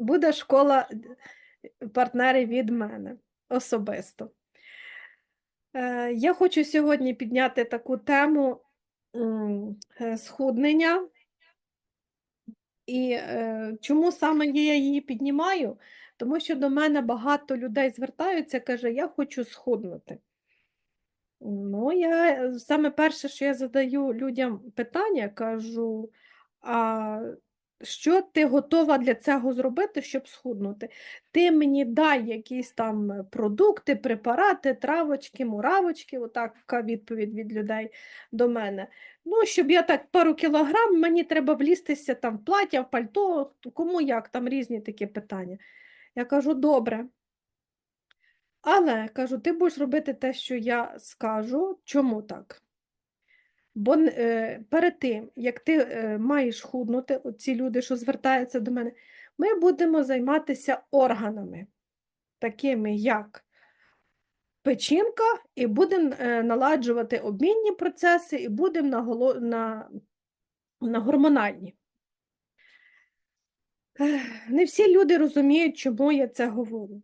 буде школа е, партнерів від мене особисто. Е, Я хочу сьогодні підняти таку тему е, схуднення. І чому саме я її піднімаю? Тому що до мене багато людей звертаються, каже, я хочу схуднути. Ну, я саме перше, що я задаю людям питання, кажу, а що ти готова для цього зробити, щоб схуднути? Ти мені дай якісь там е, продукти, препарати, травочки, муравочки, отак відповідь від людей до мене. Ну, щоб я так пару кілограм, мені треба влізтися там в плаття, в пальто, кому як, там різні такі питання. Я кажу, добре. Але кажу, ти будеш робити те, що я скажу. Чому так? Бо е, перед тим, як ти е, маєш худнути, ці люди, що звертаються до мене, ми будемо займатися органами, такими як печінка, і будемо е, наладжувати обмінні процеси, і будемо на, на, на гормональні. Не всі люди розуміють, чому я це говорю.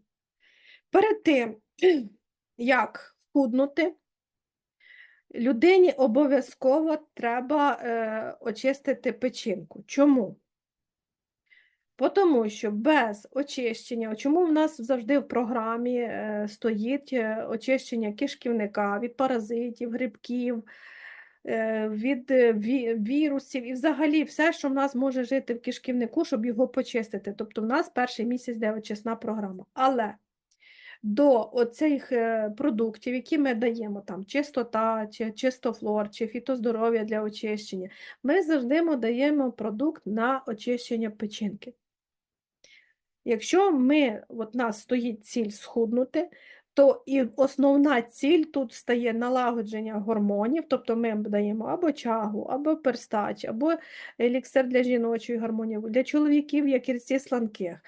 Перед тим, як худнути, людині обов'язково треба е, очистити печінку. Чому? Бо Тому що без очищення, чому в нас завжди в програмі е, стоїть е, очищення кишківника від паразитів, грибків, е, від е, ві- вірусів і взагалі все, що в нас може жити в кишківнику, щоб його почистити. Тобто в нас перший місяць де очисна програма. Але до оцих е, продуктів, які ми даємо, там чистота, чи чистофлор, чи фітоздоров'я для очищення, ми завжди даємо продукт на очищення печінки. Якщо ми, от нас стоїть ціль схуднути, то і основна ціль тут стає налагодження гормонів, тобто ми даємо або чагу, або перстач, або еліксир для жіночої гормонів, для чоловіків як якірці сланких,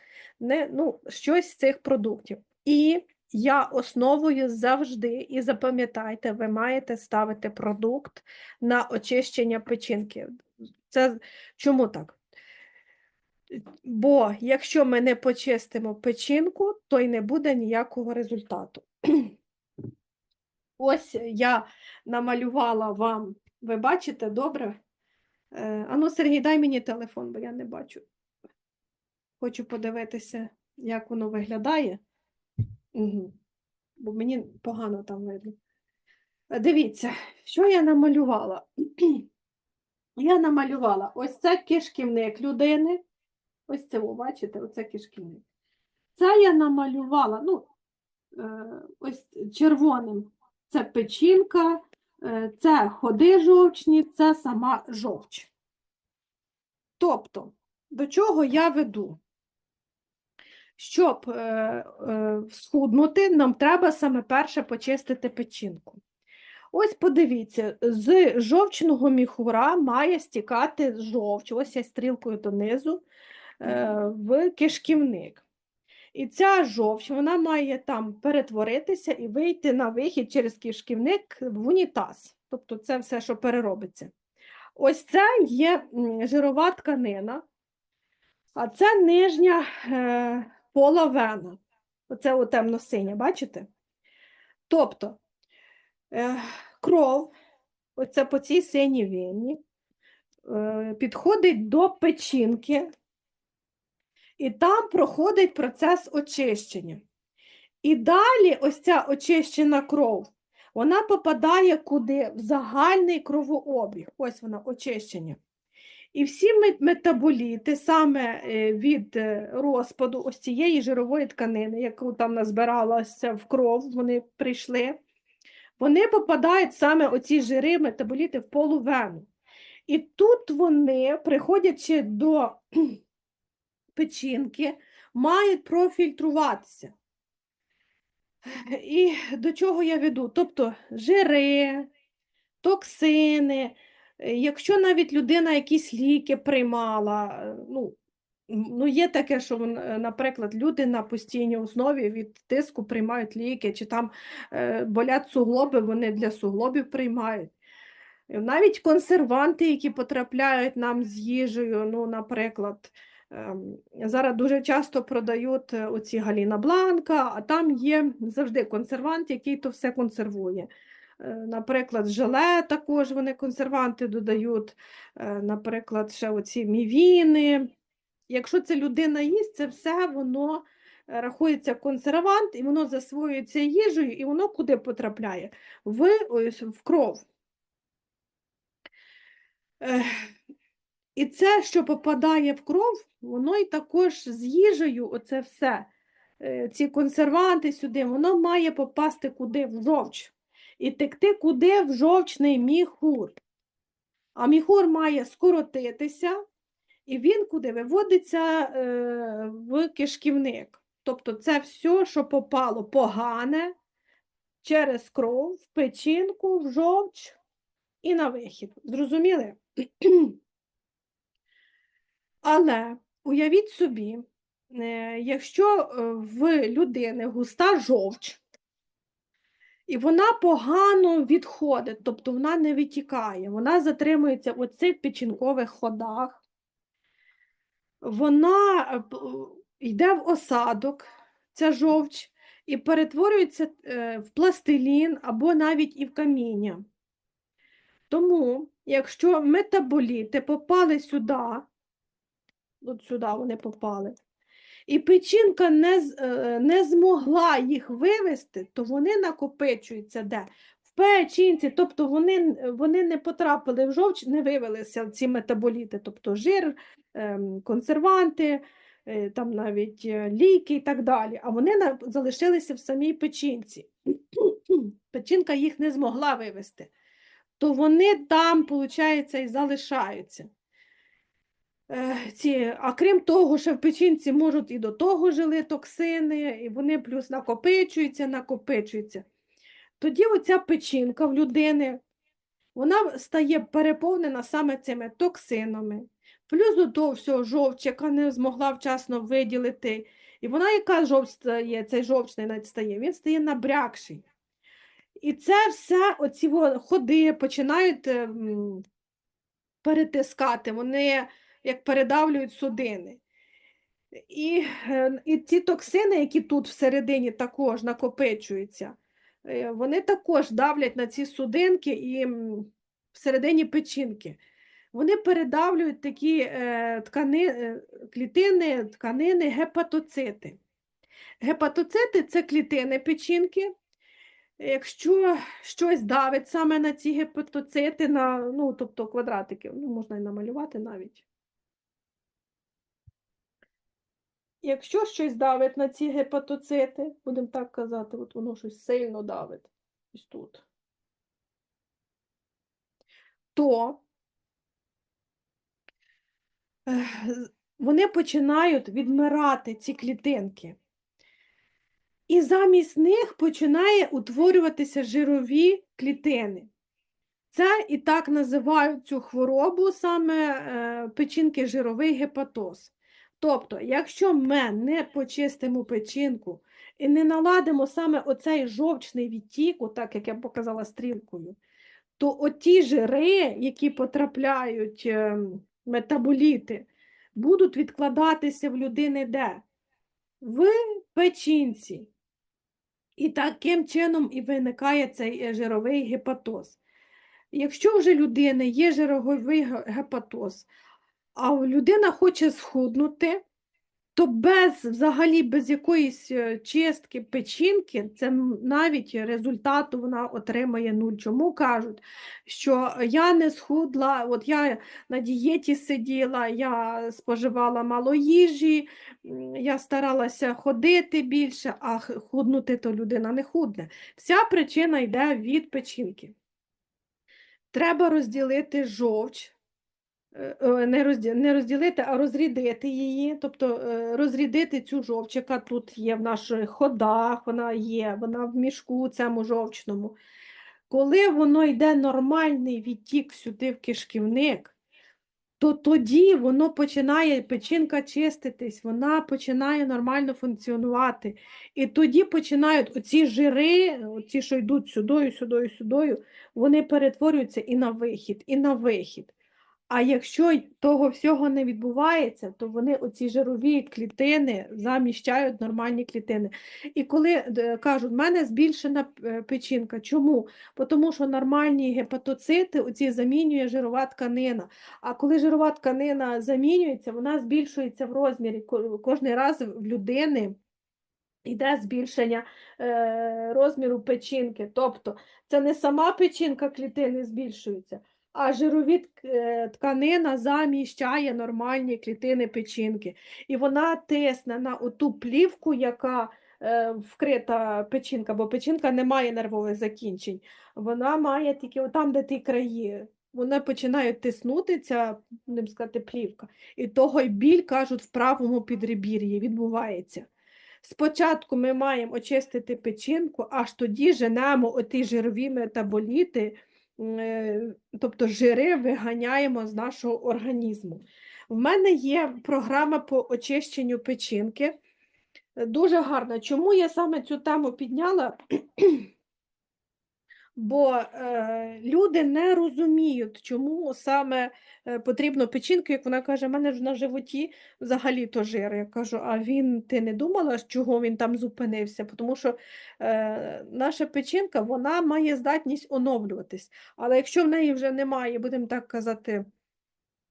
не, ну, щось з цих продуктів. І я основою завжди, і запам'ятайте, ви маєте ставити продукт на очищення печінки. Це чому так? Бо якщо ми не почистимо печінку, то й не буде ніякого результату. Ось я намалювала вам, ви бачите, добре? Е, Ану, Сергій, дай мені телефон, бо я не бачу. Хочу подивитися, як воно виглядає. Угу. Бо мені погано там видно. Е, Дивіться, що я намалювала? Я намалювала ось це кишківник людини. Ось це, ви бачите, оце кишківник. Це я намалювала, ну, е, ось червоним це печінка, е, це ходи жовчні, це сама жовч. Тобто, до чого я веду? Щоб е, е, схуднути, нам треба саме перше почистити печінку. Ось подивіться, з жовчного міхура має стікати жовч, ось я стрілкою донизу, е, в кишківник. І ця жовч, вона має там перетворитися і вийти на вихід через кишківник в унітаз. Тобто це все, що переробиться. Ось це є жирова тканина, а це нижня е, пола вена. Оце о темно-синя, бачите? Тобто е, кров, оце по цій синій вені, е, підходить до печінки, і там проходить процес очищення. І далі ось ця очищена кров, вона попадає куди? В загальний кровообіг. Ось вона очищення. І всі метаболіти саме е, від е, розпаду ось цієї жирової тканини, яку там назбиралася в кров, вони прийшли, вони попадають саме оці жири, метаболіти в полувену. І тут вони, приходячи до печінки, мають профільтруватися. І до чого я веду? Тобто жири, токсини, якщо навіть людина якісь ліки приймала, е, ну, ну є таке, що, е, наприклад, люди на постійній основі від тиску приймають ліки, чи там е, болять суглоби, вони для суглобів приймають. Е, Навіть консерванти, які потрапляють нам з їжею, ну, наприклад, ем, зараз дуже часто продають е, оці Галіна Бланка, а там є завжди консервант, який то все консервує. Е, Наприклад, желе також вони консерванти додають, е, наприклад, ще оці мівіни. Якщо це людина їсть, це все воно е, рахується консервант, і воно засвоюється їжею, і воно куди потрапляє? В, ось, в кров. І це, що попадає в кров, воно і також з їжею, оце все, ці консерванти сюди, воно має попасти куди? В жовч. І текти куди? В жовчний міхур. А міхур має скоротитися, і він куди виводиться е, в кишківник. Тобто це все, що попало погане через кров, в печінку, в жовч і на вихід. Зрозуміли? Але уявіть собі, е, якщо е, в людини густа жовч, і вона погано відходить, тобто вона не витікає, вона затримується у цих печінкових ходах, вона е, йде в осадок, ця жовч, і перетворюється е, в пластилін або навіть і в каміння. Тому, якщо метаболіти попали сюди, от сюди вони попали, і печінка не, е, не змогла їх вивести, то вони накопичуються де? В печінці, тобто вони, вони не потрапили в жовч, не вивелися ці метаболіти, тобто жир, ем, консерванти, е, там навіть е, ліки і так далі, а вони залишилися в самій печінці. Печінка їх не змогла вивести, то вони там, виходить, і залишаються. Е, ці, а крім того, ще в печінці можуть і до того жили токсини, і вони плюс накопичуються, накопичуються. Тоді оця печінка в людини, вона стає переповнена саме цими токсинами. Плюс до того всього жовч, яка не змогла вчасно виділити. І вона, яка жовч стає, цей жовчний навіть стає, він стає набрякший. І це все, оці ходи починають ем, перетискати, вони як передавлюють судини. І, е, і ці токсини, які тут всередині також накопичуються, е, вони також давлять на ці судинки і всередині печінки. Вони передавлюють такі е, ткани, е, клітини, тканини, гепатоцити. Гепатоцити це клітини печінки. Якщо щось давить саме на ці гепатоцити, на, ну, тобто квадратики, ну, можна і намалювати навіть. Якщо щось давить на ці гепатоцити, будемо так казати, от воно щось сильно давить ось тут, то вони починають відмирати, ці клітинки. І замість них починає утворюватися жирові клітини. Це і так називають цю хворобу саме е, печінки жировий гепатоз. Тобто, якщо ми не почистимо печінку і не наладимо саме оцей жовчний відтік, отак як я показала стрілкою, то оті жири, які потрапляють ем, метаболіти, будуть відкладатися в людини де? В печінці. І таким чином і виникає цей е, жировий гепатоз. Якщо вже людини є жировий гепатоз, а людина хоче схуднути, то без взагалі без якоїсь е, чистки печінки, це навіть результату вона отримає нуль. Чому кажуть, що я не схудла, от я на дієті сиділа, я споживала мало їжі, я старалася ходити більше, а худнути то людина не худне. Вся причина йде від печінки. Треба розділити жовч, не розді- не розділити, а розрідити її, тобто е, розрідити цю жовч, яка тут є в наших ходах, вона є, вона в мішку цьому жовчному. Коли воно йде нормальний відтік сюди в кишківник, то тоді воно починає, печінка чиститись, вона починає нормально функціонувати. І тоді починають оці жири, оці, що йдуть сюдою, сюдою, сюдою, вони перетворюються і на вихід, і на вихід. А якщо того всього не відбувається, то вони оці жирові клітини заміщають нормальні клітини. І коли е, кажуть, в мене збільшена е, печінка, чому? Тому що нормальні гепатоцити оці замінює жирова тканина. А коли жирова тканина замінюється, вона збільшується в розмірі. Ко- Кожний раз в людини йде збільшення е, розміру печінки. Тобто це не сама печінка клітини збільшується, а жирові е, тканина заміщає нормальні клітини печінки. І вона тисне на оту плівку, яка е, вкрита печінка, бо печінка не має нервових закінчень. Вона має тільки там, де ті краї. Вони починають тиснути, ця, будемо сказати, плівка. І того й біль, кажуть, в правому підребір'ї відбувається. Спочатку ми маємо очистити печінку, аж тоді женемо оті жирові метаболіти, тобто жири виганяємо з нашого організму. В мене є програма по очищенню печінки. Е, Дуже гарна. Чому я саме цю тему підняла? Бо е, люди не розуміють, чому саме е, потрібно печінку, як вона каже, в мене ж на животі взагалі то жир. Я кажу, а він ти не думала, чого він там зупинився? Тому що е, наша печінка вона має здатність оновлюватись. Але якщо в неї вже немає, будемо так казати,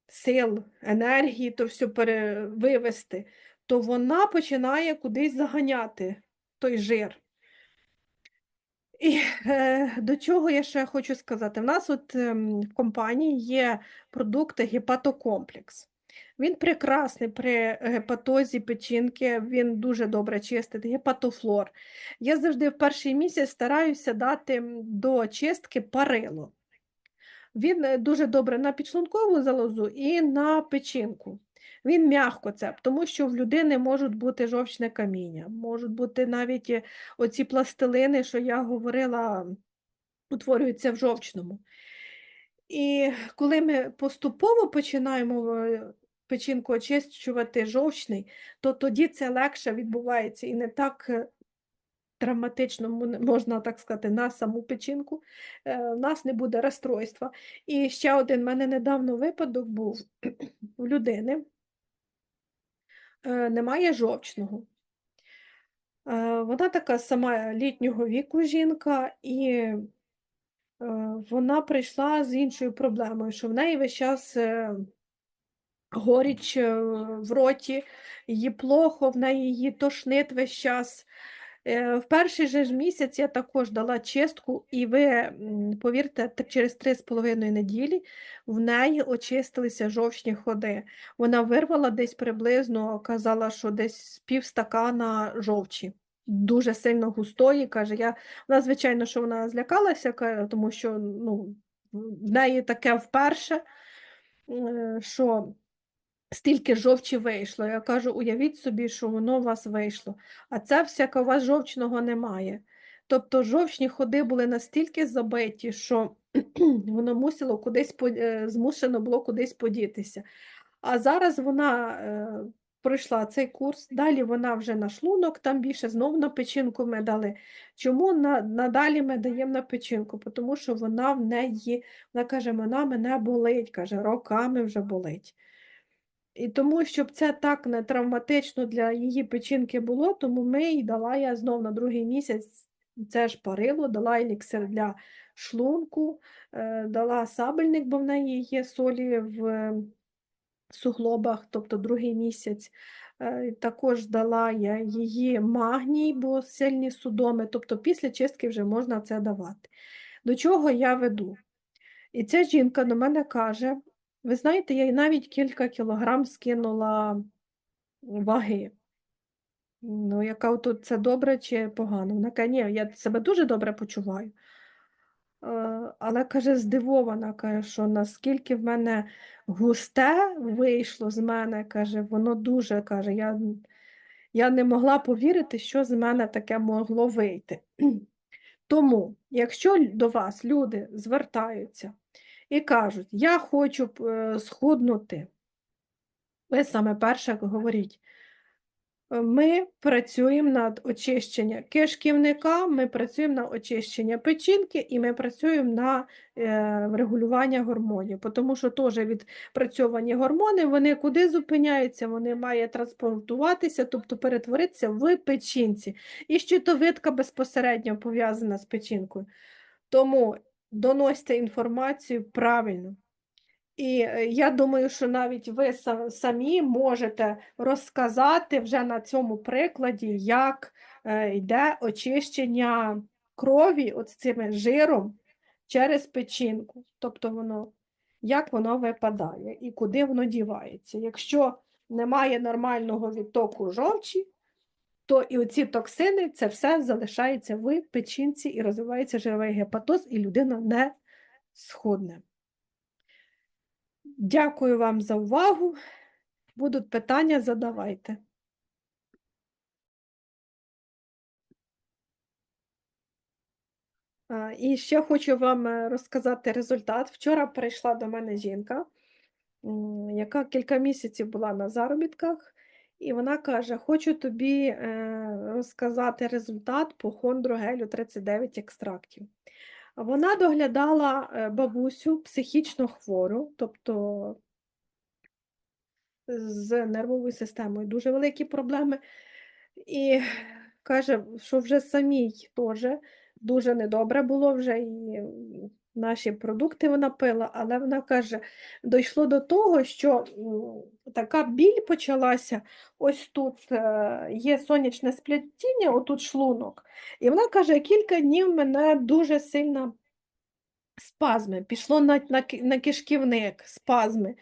сил, енергії, то все перевивести, то вона починає кудись заганяти той жир. І е, до чого я ще хочу сказати? У нас от ем, в компанії є продукт гепатокомплекс. Він прекрасний при гепатозі печінки, він дуже добре чистить, гепатофлор. Я завжди в перший місяць стараюся дати до чистки парило. Він е, дуже добре на підшлункову залозу і на печінку. Він м'яко це, тому що в людини можуть бути жовчне каміння, можуть бути навіть е, оці пластилини, що я говорила, утворюються в жовчному. І коли ми поступово починаємо е, печінку очищувати жовчний, то тоді це легше відбувається і не так е, травматично, можна так сказати, на саму печінку. Е, У нас не буде розстройства. І ще один в мене недавно випадок був у людини. Е, Немає жовчного. Е, Вона така сама літнього віку жінка, і е, вона прийшла з іншою проблемою, що в неї весь час горіч в роті, їй плохо, в неї її тошнить весь час. Е, В перший же ж місяць я також дала чистку, і ви повірте, через 3,5 неділі в неї очистилися жовчні ходи. Вона вирвала десь приблизно, казала, що десь півстакана жовчі. Дуже сильно густої, каже. Я, вона, звичайно, що вона злякалася, ка- тому що ну, в неї таке вперше, е, що стільки жовчі вийшло. Я кажу, уявіть собі, що воно у вас вийшло, а це всяка у вас жовчного немає. Тобто жовчні ходи були настільки забиті, що воно мусило кудись е, змушено було кудись подітися. А зараз вона е, пройшла цей курс, далі вона вже на шлунок, там більше знову на печінку ми дали. Чому на, надалі ми даємо на печінку? Тому що вона в неї, вона каже, вона мене болить, каже, роками вже болить. І тому, щоб це так не травматично для її печінки було, тому ми їй дала я знов на другий місяць це ж парило, дала еліксир для шлунку, е, дала сабельник, бо в неї є солі в суглобах, тобто другий місяць. Е, Також дала я її магній, бо сильні судоми, тобто після чистки вже можна це давати. До чого я веду? І ця жінка до мене каже: ви знаєте, я навіть кілька кілограм скинула ваги. Ну, яка тут це добре чи погано? Вона каже, ні, я себе дуже добре почуваю. Але каже, здивована, каже, що наскільки в мене густе вийшло з мене, каже, воно дуже каже, я, я не могла повірити, що з мене таке могло вийти. Тому, якщо до вас люди звертаються і кажуть, я хочу е, схуднути, ви саме перше говоріть, Е, Ми працюємо над очищенням кишківника, ми працюємо на очищення печінки і ми працюємо на е, регулювання гормонів, тому що теж відпрацьовані гормони, вони куди зупиняються, вони мають транспортуватися, тобто перетворитися в печінці. І щитовидка безпосередньо пов'язана з печінкою. Тому доносьте інформацію правильно. І е, я думаю, що навіть ви самі можете розказати вже на цьому прикладі, як е, йде очищення крові от з цим жиром через печінку. Тобто воно, як воно випадає і куди воно дівається. Якщо немає нормального відтоку жовчі, то і оці токсини, це все залишається в печінці і розвивається жировий гепатоз, і людина не схудне. Дякую вам за увагу. Будуть питання, задавайте. І ще хочу вам е, розказати результат. Вчора прийшла до мене жінка, яка кілька місяців була на заробітках, і вона каже: Хочу тобі е, розказати результат по хондрогелю 39 екстрактів. Вона доглядала е, бабусю психічно хвору, тобто з нервовою системою дуже великі проблеми. І каже, що вже самій теж дуже недобре було вже і наші продукти вона пила, але вона каже, дійшло до того, що така біль почалася. Ось тут е, є сонячне сплетіння, отут шлунок. І вона каже, кілька днів мене дуже сильно спазми, пішло на, на, на кишківник, спазми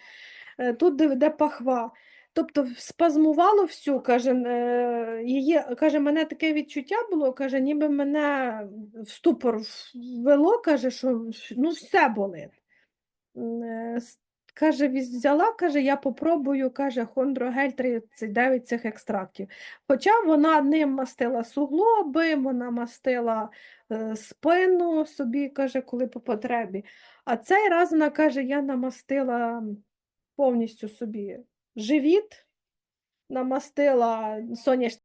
е, тут де, пахва. Тобто спазмувало всю, каже, е, її, каже, мене таке відчуття було, каже, ніби мене в ступор ввело, каже, що ну, все болить. Е, Каже, взяла, каже, я попробую, каже, хондрогель 39 цих екстрактів. Хоча вона ним мастила суглоби, вона мастила е, спину собі, каже, коли по потребі. А цей раз вона каже, я намастила повністю собі живіт, намастила сонячне